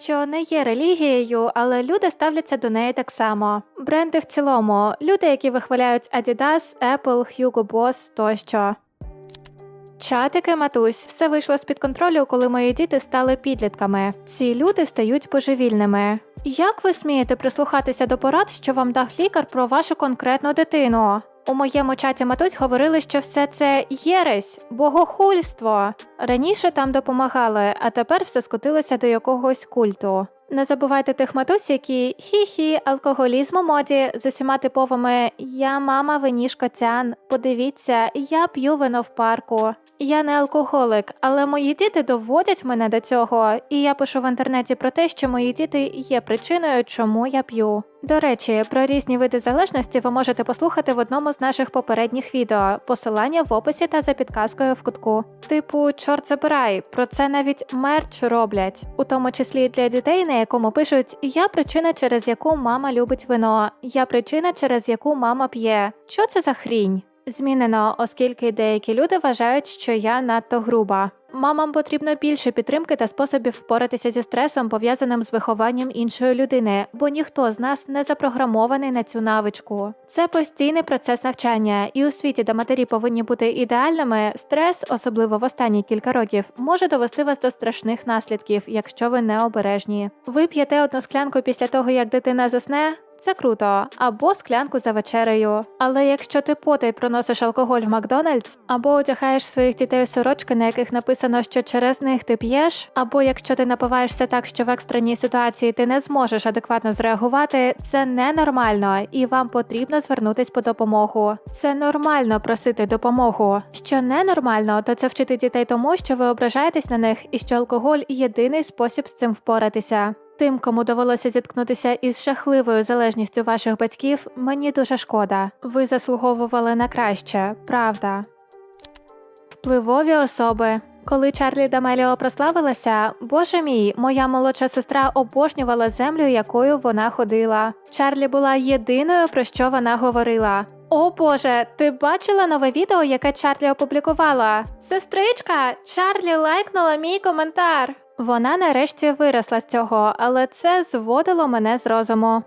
що не є релігією, але люди ставляться до неї так само. Бренди в цілому, люди, які вихваляють Adidas, Apple, Hugo Boss тощо. Чатики, матусь, все вийшло з-під контролю, коли мої діти стали підлітками. Ці люди стають божевільними. Як ви смієте прислухатися до порад, що вам дав лікар про вашу конкретну дитину? У моєму чаті матусь говорили, що все це єресь, богохульство. Раніше там допомагали, а тепер все скотилося до якогось культу. Не забувайте тих матусь, які хі-хі, алкоголізм у моді з усіма типовими Я мама виніж коцян. Подивіться, я п'ю вино в парку. Я не алкоголик, але мої діти доводять мене до цього, і я пишу в інтернеті про те, що мої діти є причиною, чому я п'ю. До речі, про різні види залежності ви можете послухати в одному з наших попередніх відео. Посилання в описі та за підказкою в кутку. Типу, чорт забирай, про це навіть мерч роблять, у тому числі для дітей, на якому пишуть Я причина, через яку мама любить вино, я причина, через яку мама п'є. Що це за хрінь? Змінено, оскільки деякі люди вважають, що я надто груба. Мамам потрібно більше підтримки та способів впоратися зі стресом, пов'язаним з вихованням іншої людини, бо ніхто з нас не запрограмований на цю навичку. Це постійний процес навчання, і у світі, де матері повинні бути ідеальними, стрес, особливо в останні кілька років, може довести вас до страшних наслідків, якщо ви не обережні. Ви п'єте одну склянку після того, як дитина засне. Це круто, або склянку за вечерею. Але якщо ти потай проносиш алкоголь в Макдональдс, або одягаєш своїх дітей у сорочки, на яких написано, що через них ти п'єш, або якщо ти напиваєшся так, що в екстреній ситуації ти не зможеш адекватно зреагувати, це ненормально, і вам потрібно звернутись по допомогу. Це нормально просити допомогу. Що ненормально, то це вчити дітей тому, що ви ображаєтесь на них, і що алкоголь єдиний спосіб з цим впоратися. Тим, кому довелося зіткнутися із жахливою залежністю ваших батьків, мені дуже шкода. Ви заслуговували на краще, правда. Впливові особи. Коли Чарлі Дамеліо прославилася, боже мій, моя молодша сестра обожнювала землю, якою вона ходила. Чарлі була єдиною, про що вона говорила. О Боже, ти бачила нове відео, яке Чарлі опублікувала? Сестричка, Чарлі лайкнула мій коментар. Вона нарешті виросла з цього, але це зводило мене з розуму.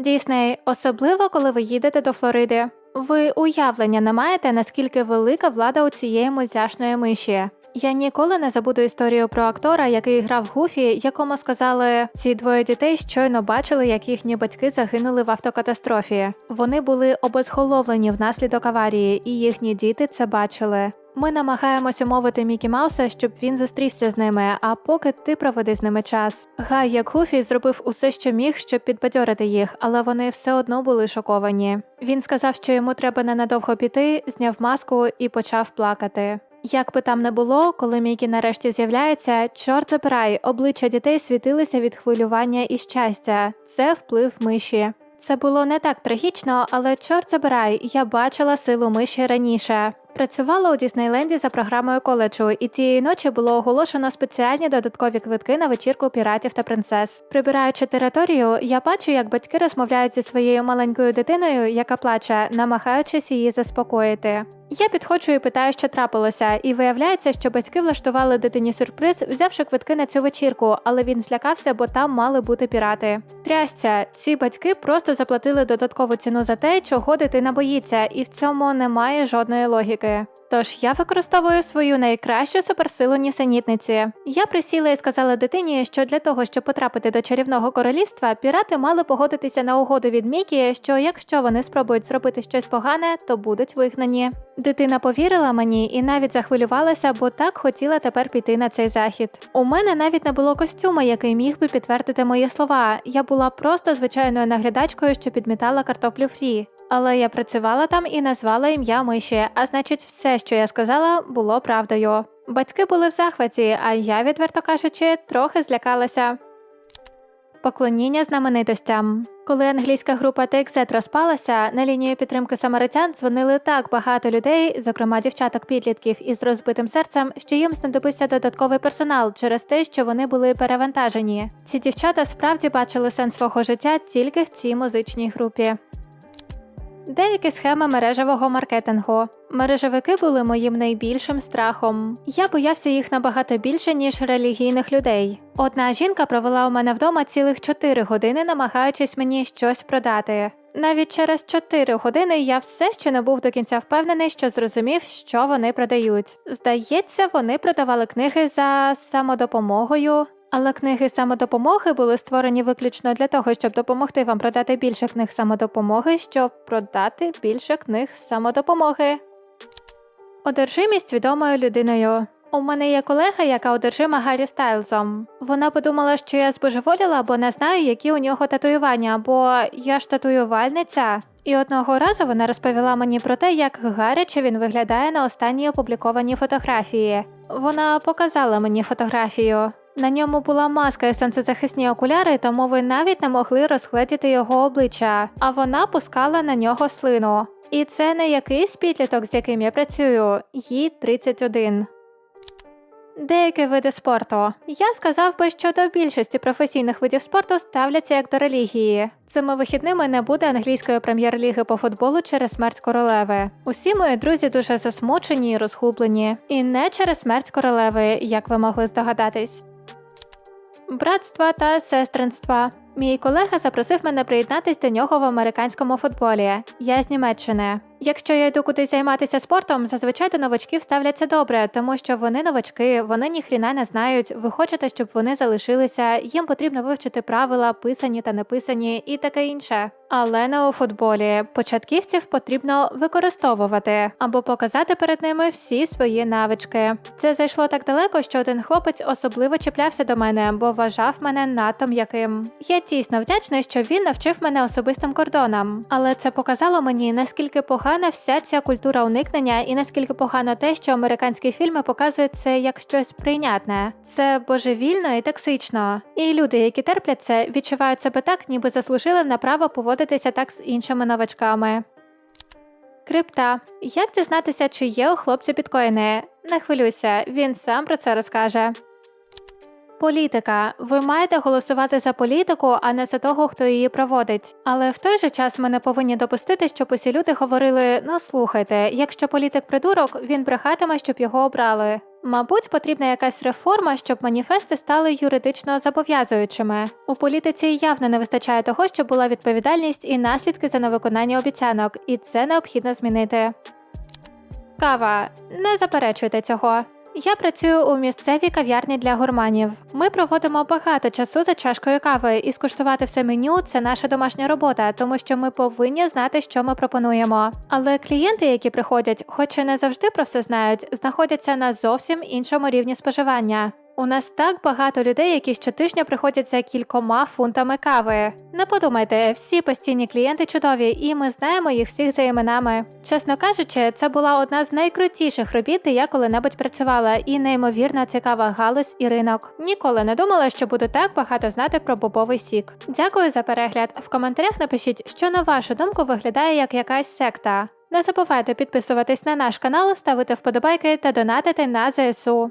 Дійсней, особливо коли ви їдете до Флориди. Ви уявлення не маєте, наскільки велика влада у цієї мультяшної миші. Я ніколи не забуду історію про актора, який грав Гуфі, якому сказали, ці двоє дітей щойно бачили, як їхні батьки загинули в автокатастрофі. Вони були обезголовлені внаслідок аварії, і їхні діти це бачили. Ми намагаємось умовити Мікі Мауса, щоб він зустрівся з ними, а поки ти проведи з ними час. Гай, як Гуфі, зробив усе, що міг, щоб підбадьорити їх, але вони все одно були шоковані. Він сказав, що йому треба ненадовго піти, зняв маску і почав плакати. Як би там не було, коли Мікі нарешті з'являється, чорт забирай, обличчя дітей світилися від хвилювання і щастя. Це вплив миші. Це було не так трагічно, але чорт забирай, я бачила силу миші раніше. Працювала у Діснейленді за програмою коледжу, і тієї ночі було оголошено спеціальні додаткові квитки на вечірку піратів та принцес. Прибираючи територію, я бачу, як батьки розмовляють зі своєю маленькою дитиною, яка плаче, намагаючись її заспокоїти. Я підходжу і питаю, що трапилося, і виявляється, що батьки влаштували дитині сюрприз, взявши квитки на цю вечірку, але він злякався, бо там мали бути пірати. Трясця, ці батьки просто заплатили додаткову ціну за те, чого дитина боїться, і в цьому немає жодної логіки. Тож я використовую свою найкращу суперсилу нісенітниці. Я присіла і сказала дитині, що для того, щоб потрапити до чарівного королівства, пірати мали погодитися на угоду від Мікі, що якщо вони спробують зробити щось погане, то будуть вигнані. Дитина повірила мені і навіть захвилювалася, бо так хотіла тепер піти на цей захід. У мене навіть не було костюма, який міг би підтвердити мої слова. Я була просто звичайною наглядачкою, що підмітала картоплю фрі. Але я працювала там і назвала ім'я миші, а значить, все, що я сказала, було правдою. Батьки були в захваті, а я, відверто кажучи, трохи злякалася. Поклоніння знаменитостям. Коли англійська група TXZ розпалася, на лінію підтримки самаритян дзвонили так багато людей, зокрема дівчаток-підлітків із розбитим серцем, що їм знадобився додатковий персонал через те, що вони були перевантажені. Ці дівчата справді бачили сенс свого життя тільки в цій музичній групі. Деякі схеми мережевого маркетингу. Мережевики були моїм найбільшим страхом. Я боявся їх набагато більше, ніж релігійних людей. Одна жінка провела у мене вдома цілих 4 години, намагаючись мені щось продати. Навіть через 4 години я все ще не був до кінця впевнений, що зрозумів, що вони продають. Здається, вони продавали книги за самодопомогою. Але книги самодопомоги були створені виключно для того, щоб допомогти вам продати більше книг самодопомоги, щоб продати більше книг самодопомоги. Одержимість відомою людиною. У мене є колега, яка одержима Гаррі Стайлзом. Вона подумала, що я збожеволіла, бо не знаю, які у нього татуювання, бо я ж татуювальниця. І одного разу вона розповіла мені про те, як гаряче він виглядає на останній опублікованій фотографії. Вона показала мені фотографію. На ньому була маска і сонцезахисні окуляри, тому ви навіть не могли розгледіти його обличчя, а вона пускала на нього слину. І це не якийсь підліток, з яким я працюю, їй 31. Деякі види спорту. Я сказав би, що до більшості професійних видів спорту ставляться як до релігії. Цими вихідними не буде англійської прем'єр-ліги по футболу через смерть королеви. Усі мої друзі дуже засмучені і розгублені. І не через смерть королеви, як ви могли здогадатись. Братства та сестринства. Мій колега запросив мене приєднатись до нього в американському футболі. Я з Німеччини. Якщо я йду кудись займатися спортом, зазвичай до новачків ставляться добре, тому що вони новачки, вони ніхріна не знають. Ви хочете, щоб вони залишилися, їм потрібно вивчити правила, писані та неписані, і таке інше. Але не у футболі. Початківців потрібно використовувати або показати перед ними всі свої навички. Це зайшло так далеко, що один хлопець особливо чіплявся до мене, бо вважав мене надто м'яким. Я дійсно вдячний, що він навчив мене особистим кордонам, але це показало мені наскільки погана вся ця культура уникнення, і наскільки погано те, що американські фільми показують це як щось прийнятне. Це божевільно і токсично. І люди, які терплять це, відчувають себе так, ніби заслужили на право поводитися так з іншими новачками. Крипта. Як дізнатися, чи є у хлопця біткоїни? Не хвилюйся, він сам про це розкаже. Політика. Ви маєте голосувати за політику, а не за того, хто її проводить. Але в той же час ми не повинні допустити, щоб усі люди говорили: ну слухайте, якщо політик придурок, він брехатиме, щоб його обрали. Мабуть, потрібна якась реформа, щоб маніфести стали юридично зобов'язуючими. У політиці явно не вистачає того, щоб була відповідальність і наслідки за невиконання обіцянок, і це необхідно змінити. Кава. Не заперечуйте цього. Я працюю у місцевій кав'ярні для гурманів. Ми проводимо багато часу за чашкою кави, і скуштувати все меню це наша домашня робота, тому що ми повинні знати, що ми пропонуємо. Але клієнти, які приходять, хоч і не завжди про все знають, знаходяться на зовсім іншому рівні споживання. У нас так багато людей, які щотижня приходять за кількома фунтами кави. Не подумайте, всі постійні клієнти чудові, і ми знаємо їх всіх за іменами. Чесно кажучи, це була одна з найкрутіших робіт, де я коли-небудь працювала, і неймовірно цікава галузь і ринок. Ніколи не думала, що буду так багато знати про бобовий сік. Дякую за перегляд. В коментарях напишіть, що на вашу думку виглядає як якась секта. Не забувайте підписуватись на наш канал, ставити вподобайки та донатити на ЗСУ.